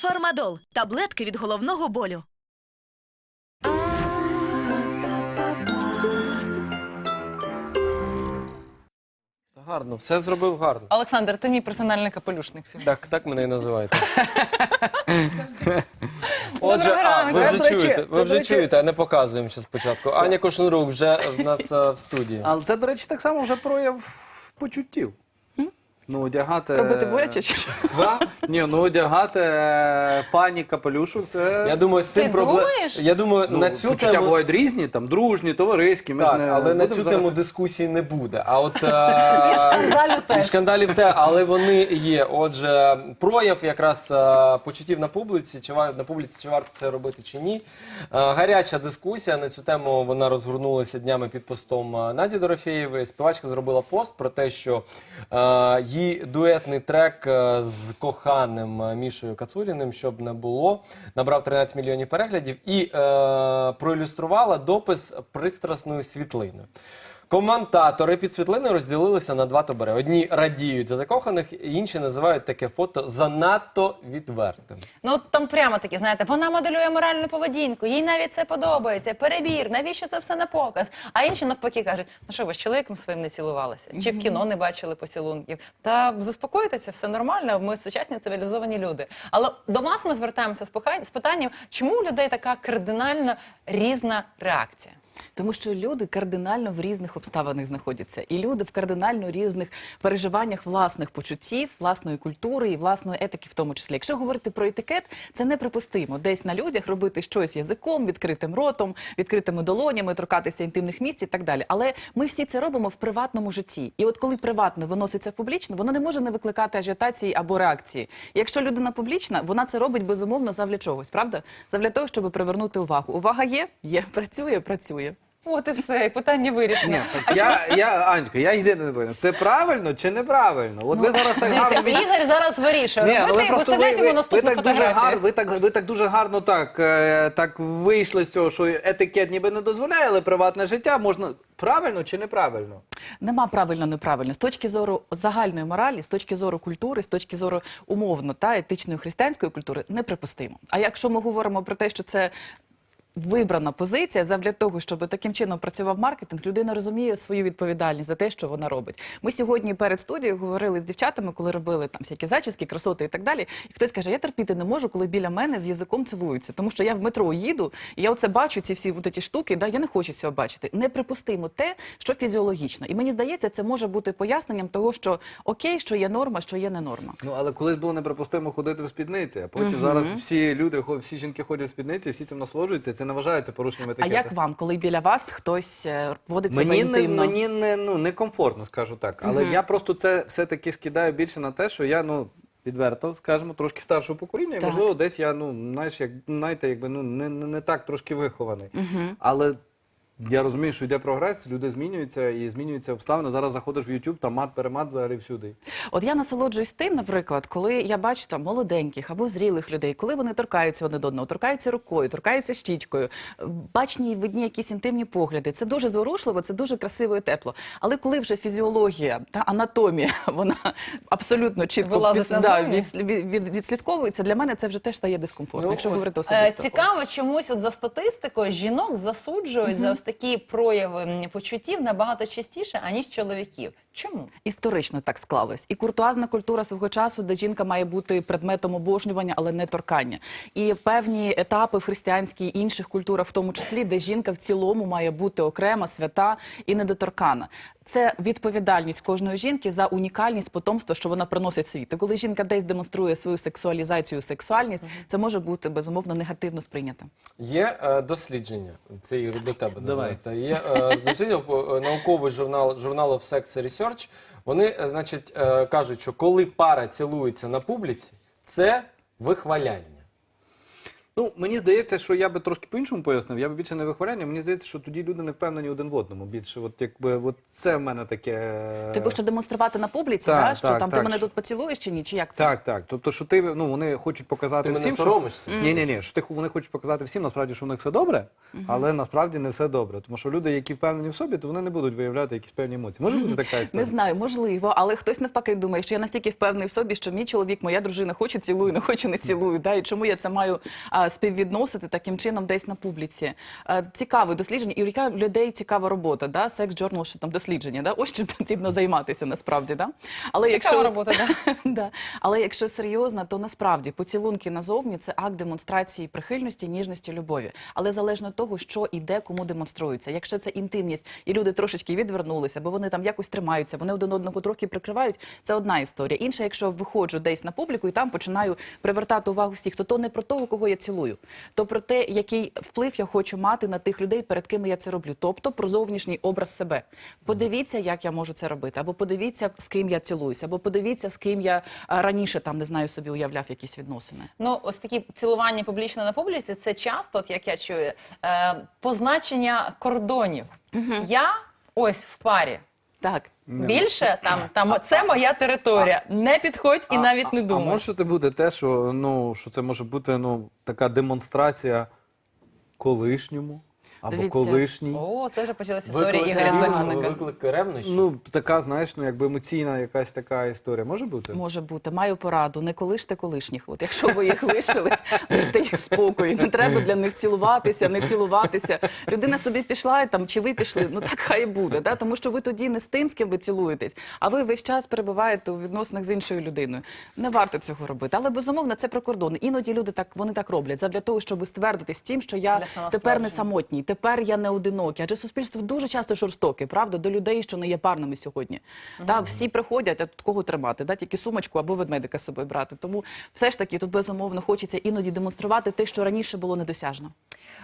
Фармадол таблетки від головного болю. Гарно, все зробив гарно. Олександр, ти мій персональний капелюшник сьогодні. Так, так мене і називаєте. Отже, а, ви вже чуєте, ви вже чуєте, а не показуємо ще спочатку. Аня Кошенрук вже в нас е, в студії. Але це, до речі, так само вже прояв почуттів. Ну, одягати... Робити боляче чи що? Да? Ні, ну одягати е, пані капелюшок, це... Я думаю, з цим Ти проблем. думаєш? Я думаю, ну, на цю почуття тему. бувають різні, там, дружні, товариські. Ми ж Так, не але на будемо цю зараз- тему дискусії не буде. А от І шкандалю і шкандалів те, але вони є. Отже, прояв якраз е, почуттів на публіці, чи ва- на публіці, чи варто це робити, чи ні. Е, Гаряча дискусія на цю тему вона розгорнулася днями під постом е, Наді Дорофєєвої. Співачка зробила пост про те, що е, її дуетний трек е, з коханим е, Мішою Кацуріним, щоб не було, набрав 13 мільйонів переглядів і е, проілюструвала допис пристрасною світлиною. Коментатори під світлиною розділилися на два табори. Одні радіють за закоханих, інші називають таке фото занадто відвертим. Ну от там прямо такі, знаєте, вона моделює моральну поведінку, їй навіть це подобається. Перебір, навіщо це все на показ? А інші навпаки кажуть: ну що ви з чоловіком своїм не цілувалися? Чи в кіно не бачили поцілунків? Та заспокойтеся, все нормально. Ми сучасні цивілізовані люди. Але до нас ми звертаємося з питанням, чому у людей така кардинально різна реакція? Тому що люди кардинально в різних обставинах знаходяться, і люди в кардинально різних переживаннях власних почуттів, власної культури і власної етики, в тому числі. Якщо говорити про етикет, це неприпустимо десь на людях робити щось язиком, відкритим ротом, відкритими долонями, торкатися інтимних місць і так далі. Але ми всі це робимо в приватному житті. І от коли приватне виноситься в публічне, воно не може не викликати ажіотації або реакції. Якщо людина публічна, вона це робить безумовно завдяки чогось, правда? Завдяки того, щоб привернути увагу. Увага є, є, працює, працює. От і все, і питання вирішено. Ні, так я, я, Анечка, я єдине не понял. Це правильно чи неправильно? От ви зараз так гарно від... Ігор зараз вирішує. Ні, ну ви робити, просто ви, виставляти ви, йому ви, наступну так дуже фотографію. ви так ви так дуже гарно так, е, так вийшли з цього, що етикет ніби не дозволяє, але приватне життя можна правильно чи неправильно? Нема правильно неправильно з точки зору загальної моралі, з точки зору культури, з точки зору умовно та етичної християнської культури неприпустимо. А якщо ми говоримо про те, що це вибрана позиція завдяки того, щоб таким чином працював маркетинг, людина розуміє свою відповідальність за те, що вона робить. Ми сьогодні перед студією говорили з дівчатами, коли робили там всякі зачіски, красоти і так далі. І хтось каже: я терпіти не можу, коли біля мене з язиком цілуються, тому що я в метро їду, і я оце бачу ці всі ці штуки. Да, я не хочу цього бачити. Неприпустимо те, що фізіологічно. І мені здається, це може бути поясненням того, що окей, що є норма, що є не норма. Ну але колись було неприпустимо ходити в спідниці, а потім зараз всі люди, всі жінки ходять в спідниці, всі цим насолоджуються. Це не вважається порушенням А як вам, коли біля вас хтось е, поводить себе Мені не інтимно? мені не ну некомфортно, скажу так. Але я просто це все таки скидаю більше на те, що я ну. Відверто, скажімо, трошки старшого покоління, і Так. можливо, десь я ну знаєш, як знаєте, якби ну не, не, не так трошки вихований. Але я розумію, що йде прогрес, люди змінюються і змінюються обставини. Зараз заходиш в YouTube, там мат, перемат взагалі всюди. От я насолоджуюсь тим, наприклад, коли я бачу там молоденьких або зрілих людей, коли вони торкаються один до одного, торкаються рукою, торкаються щічкою, бачні видні якісь інтимні погляди. Це дуже зворушливо, це дуже красиво і тепло. Але коли вже фізіологія та анатомія, вона абсолютно чітко Вилазить да, від, від, від, відслідковується, для мене це вже теж стає дискомфортно, Ну, якщо от, говорити Е, особисто. Цікаво, чомусь от за статистикою жінок засуджують за ось такі прояви почуттів набагато частіше, аніж чоловіків. Чому? Історично так склалось. І куртуазна культура свого часу, де жінка має бути предметом обожнювання, але не торкання. І певні етапи в християнській інших культурах, в тому числі, де жінка в цілому має бути окрема, свята і недоторкана. Це відповідальність кожної жінки за унікальність потомства, що вона приносить в світ. І коли жінка десь демонструє свою сексуалізацію, сексуальність, це може бути безумовно негативно сприйнято. Є е, дослідження, це Ігор, до тебе називається. Є е, дослідження, е, науковий журнал журналу Sex Research. Вони, е, значить, е, кажуть, що коли пара цілується на публіці, це вихваляння. Ну, мені здається, що я би трошки по-іншому пояснив, я би більше не вихваляння. Мені здається, що тоді люди не впевнені один в одному. Більше, от якби от це в мене таке. Типу, що демонструвати на публіці, Так, да? що так, там ти так, мене тут поцілуєш чи ні? Чи як це? Так, так. Тобто, що ти ну вони хочуть показати Ти мене всім, соромишся? Що... Ні, ні, ні. Що ти вони хочуть показати всім, насправді, що у них все добре, але насправді не все добре. Тому що люди, які впевнені в собі, то вони не будуть виявляти якісь певні емоції. Може бути така історія? Не знаю, можливо, але хтось навпаки думає, що я настільки впевнений в собі, що мій чоловік, моя дружина хоче цілую, не хоче не цілую. Да? І чому я це маю а, співвідносити таким чином десь на публіці? Цікаве дослідження, і у яка людей цікава робота, да? секс джорнал, що там дослідження, да? ось чим потрібно займатися насправді. Да? Але Цікава робота, да. да. Але якщо серйозно, то насправді поцілунки назовні це акт демонстрації прихильності, ніжності, любові. Але залежно від того, що і де кому демонструється. Якщо це інтимність, і люди трошечки відвернулися, бо вони там якось тримаються, вони один одного трохи прикривають. Це одна історія. Інша, якщо виходжу десь на публіку і там починаю привертати увагу всіх, то то не про того, кого я цілую, то про те, який вплив я хочу мати на тих людей, перед ким я це роблю. Тобто про зовнішній образ себе. Подивіться, як я можу це робити, або подивіться, з ким я цілуюся, або подивіться, з ким я раніше там не знаю собі уявляв якісь відносини. Ну, ось такі цілування публічно на публіці, це часто, от як я чую, е, позначення кордонів. Я ось в парі. Так. Більше там, там це моя територія. Не підходь і навіть не А думай. може це буде те, що ну що це може бути ну така демонстрація колишньому або Дивіться. колишній. О, це вже почалася історія Виклик, Ігоря ревню, виклик ревнощів? Ну така, знаєш, ну якби емоційна якась така історія. Може бути? Може бути, маю пораду. Не колиште колишніх. От якщо ви їх лишили, лиште їх в спокої. Не треба для них цілуватися, не цілуватися. Людина собі пішла і там, чи ви пішли, ну так хай буде. Да? Тому що ви тоді не з тим, з ким ви цілуєтесь, а ви весь час перебуваєте у відносинах з іншою людиною. Не варто цього робити. Але безумовно це про кордони. Іноді люди так вони так роблять задля того, щоб ствердитись тим, що я Для тепер не самотній, тепер я не одинокий. Адже суспільство дуже часто жорстоке, правда, до людей, що не є парними сьогодні. Так, всі приходять, а тут кого тримати? Да? Тільки сумочку або ведмедика з собою брати. Тому все ж таки тут безумовно хочеться іноді демонструвати те, що раніше було недосяжно.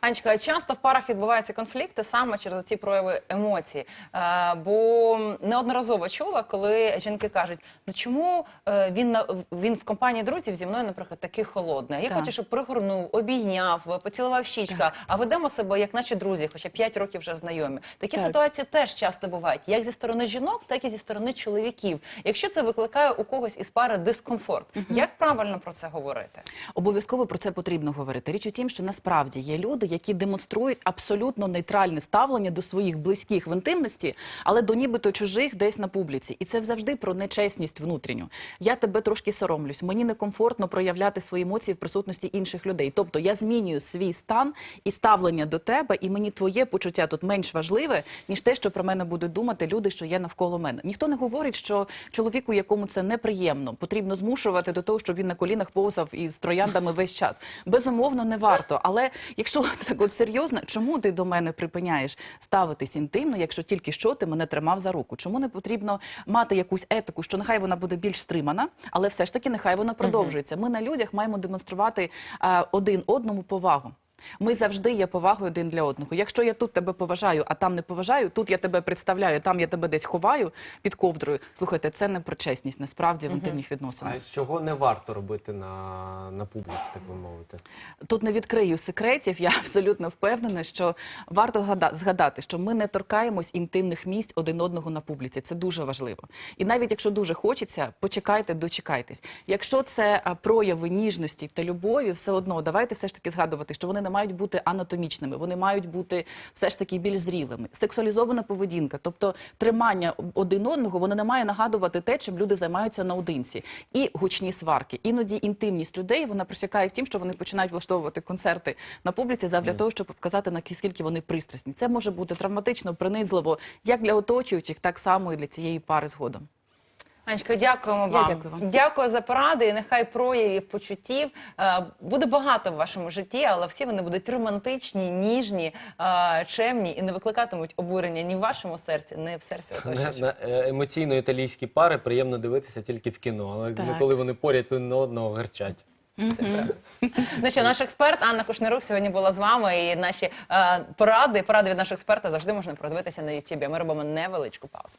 Анечка, часто в парах відбуваються конфлікти саме через ці прояви емоцій. Е, бо неодноразово чула, коли жінки кажуть: ну чому е, він він в компанії друзів зі мною, наприклад, такий холодний? Я Так. хочу, щоб пригорнув, обійняв, поцілував щічка, а ведемо себе як наче друзі, хоча 5 років вже знайомі. Такі Так. ситуації теж часто бувають, як зі сторони жінок, так і зі сторони чоловіків. Якщо це викликає у когось із пари дискомфорт, як правильно про це говорити? Обов'язково про це потрібно говорити. Річ у тім, що насправді є люди, які демонструють абсолютно нейтральне ставлення до своїх близьких в інтимності, але до нібито чужих десь на публіці. І це завжди про нечесність внутрішню. Я тебе трошки соромлюсь. Мені некомфортно проявляти свої емоції в присутності інших людей. Тобто я змінюю свій стан і ставлення до тебе, і мені твоє почуття тут менш важливе, ніж те, що про мене будуть думати люди, що є навколо мене. Ніхто не говорить, що чоловіку, якому це неприємно, потрібно змушувати до того, щоб він на колінах повзав із трояндами весь час. Безумовно, не варто. Але якщо так от серйозно, чому ти до мене припиняєш ставитись інтимно, якщо тільки що ти мене тримав за руку? Чому не потрібно мати якусь етику, що нехай вона буде більш стримана, але все ж таки нехай вона продовжується. Ми на людях маємо демонструвати а, один одному повагу. Ми завжди є повагою один для одного. Якщо я тут тебе поважаю, а там не поважаю, тут я тебе представляю, там я тебе десь ховаю під ковдрою. Слухайте, це не про чесність, насправді в інтимних відносинах. А чого не варто робити на, на публіці, так би мовити? Тут не відкрию секретів. Я абсолютно впевнена, що варто згадати, що ми не торкаємось інтимних місць один одного на публіці. Це дуже важливо. І навіть якщо дуже хочеться, почекайте, дочекайтесь. Якщо це прояви ніжності та любові, все одно давайте все ж таки згадувати, що вони не мають бути анатомічними, вони мають бути все ж таки більш зрілими. Сексуалізована поведінка, тобто тримання один одного, воно не має нагадувати те, чим люди займаються наодинці. І гучні сварки. Іноді інтимність людей вона просякає в тім, що вони починають влаштовувати концерти на публіці задля того, щоб показати наскільки вони пристрасні. Це може бути травматично, принизливо як для оточуючих, так само і для цієї пари згодом. Анечка, дякуємо вам. дякую вам. Дякую за поради. І нехай проявів почуттів е, буде багато в вашому житті, але всі вони будуть романтичні, ніжні, е, чемні і не викликатимуть обурення ні в вашому серці, ні в серці На, оточуючих. на е, емоційно-італійські пари приємно дивитися тільки в кіно, але Так. коли вони поряд один на одного гарчать. Ну що, наш експерт Анна Кушнирук сьогодні була з вами. І наші е, поради, поради від нашого експерта завжди можна продивитися на Ютубі. Ми робимо невеличку паузу.